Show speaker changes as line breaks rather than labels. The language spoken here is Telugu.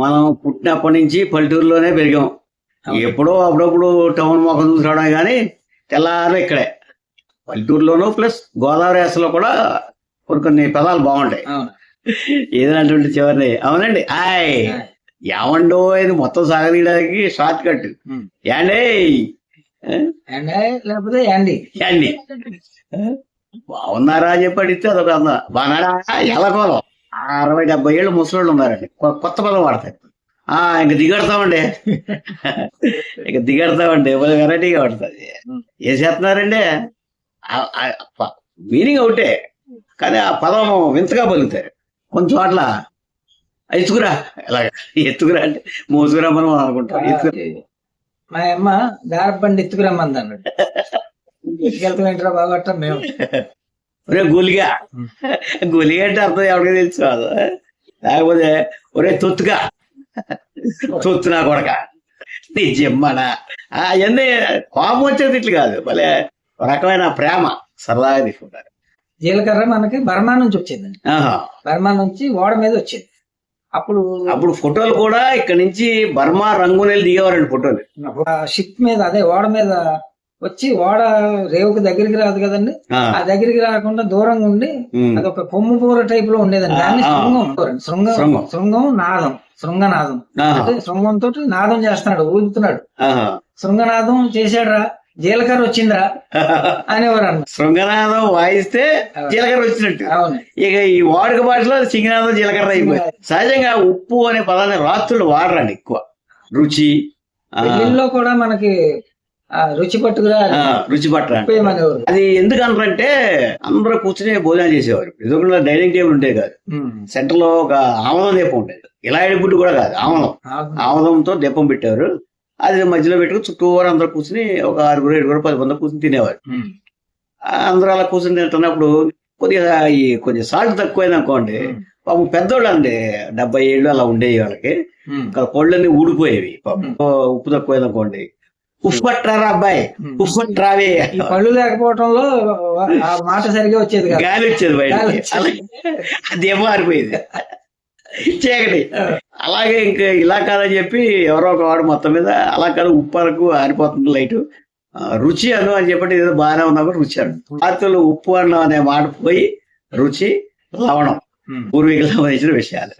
మనం పుట్టినప్పటి నుంచి పల్లెటూరులోనే పెరిగాం. ఎప్పుడో అప్పుడప్పుడు టౌన్ మొఖం చూసుకోవడం కానీ తెల్లారు ఇక్కడే. పల్లెటూరులోనూ ప్లస్ గోదావరి యాసలో కూడా కొన్ని కొన్ని పదాలు బాగుంటాయి. ఏదంటే చివరిని. అవునండి. ఆయ్ ఏమండో ఇది మొత్తం సాగనీయడానికి షార్ట్ కట్. యాండే.
లేకపోతే యాండి.
యాండి. బాగున్నారా అని చెప్పి అడిగితే అదొక అంద. బాగున్నాడా ఎలకోలం అరవై డెబ్బై ఏళ్ళు ముసలోళ్ళు ఉన్నారండి. కొత్త పదం వాడతారు. ఆ ఇంక దిగడతామండి. ఇంక దిగడతామండి. వెరైటీగా పడుతుంది ఏం చేస్తున్నారండి మీనింగ్ ఒకటే. కానీ ఆ పదం వింతగా పలుకుతారు. కొన్ని చోట్ల ఎత్తుకురా ఇలాగ ఎత్తుకురా అంటే మోసుకురా మనం అనుకుంటాం. ఎత్తుకురా.
మా అమ్మ దారబండి ఎత్తుకురమ్మంది అన్నాడు. ఎత్తుకెళ్తాం ఏంట్రా బాగొట్ట మేము.
ఒరే గొలిగా. గొలిగా అంటే అర్థం ఎవరికి తెలుసు కాదు. లేకపోతే ఒరే తొత్తుగా. తొత్తు నా కొడక. నీ జిమ్మన అవన్నీ కోపం వచ్చేది ఇట్లు కాదు. భలే రకమైన ప్రేమ సరదాగా తీసుకుంటారు.
జీలకర్ర మనకి బర్మా నుంచి వచ్చింది.
ఆహా.
బర్మా నుంచి ఓడ మీద వచ్చింది. అప్పుడు
అప్పుడు ఫోటోలు కూడా ఇక్కడ నుంచి బర్మా రంగునేలు దిగేవారండి ఫోటోలు.
షిప్ మీద అదే ఓడ మీద వచ్చి ఓడ రేవుకి దగ్గరికి రాదు కదండి.
ఆ,
దగ్గరికి రాకుండా దూరంగా ఉండి
ఉమ్.
అది ఒక కొమ్ము కూర టైప్లో ఉండేదండి. దాన్ని. శృంగం. శృంగం
శృంగం.
నాదం. శృంగనాదం. అంటే శృంగంతో నాదం చేస్తున్నాడు ఊదుతున్నాడు. శృంగనాదం చేశాడురా జీలకర్ర వచ్చిందిరా అనేవారు
శృంగనాదం వాయిస్తే జీలకర్ర వచ్చినట్టు.
అవును.
ఇక ఈ వాడుక భాషలో సింగనాదం జీలకర్ర అయిపోయింది. సహజంగా ఉప్పు అనే పదాన్ని రాత్రులు వాడరండి ఎక్కువ. రుచి
పెళ్ళిలో కూడా మనకి రుచి పట్టుకురా
రుచి పట్టరా అది ఎందుకు అనరంటే అందరూ కూర్చుని భోజనం చేసేవారు. ఎదురుకుండా డైనింగ్ టేబుల్ ఉండేది కాదు. సెంటర్లో ఒక ఆమదం దీపం ఉండేది. ఇలా గుడ్డు కూడా కాదు ఆమదం ఆమదంతో దీపం పెట్టారు అది మధ్యలో పెట్టుకుని చుట్టూరు అందరూ కూర్చుని ఒక ఆరుగురు ఏడుగురు పది మంది కూర్చుని తినేవారు. అందరూ అలా కూర్చుని తింటున్నప్పుడు కొద్దిగా ఈ కొద్దిగా సాల్ట్ తక్కువైంది అనుకోండి పాపం పెద్దోళ్ళు అండి డెబ్బై ఏళ్ళు అలా ఉండేవి వాళ్ళకి. ఇంకా పళ్ళన్నీ ఊడిపోయేవి పాపం. ఉప్పు తక్కువైంది అనుకోండి పట్టారా అబ్బాయి?
పళ్ళు లేకపోవటంలో ఆ మాట సరిగా వచ్చేది
గాలి వచ్చేది బయట. అదేమో మారిపోయింది. చీకటి. అలాగే ఇంకా ఇలా కాదని చెప్పి ఎవరో ఒక వాడు మొత్తం మీద అలా కాదు ఉప్పు ఆరిపోతుంది లైట్. రుచి అను అని చెప్పండి ఏదో బాగానే ఉన్నా కూడా రుచి అను. వార్తలు ఉప్పు అన్నం అనే మాట పోయి రుచి లవణం. పూర్వీకులు సంబంధించిన విషయాలు.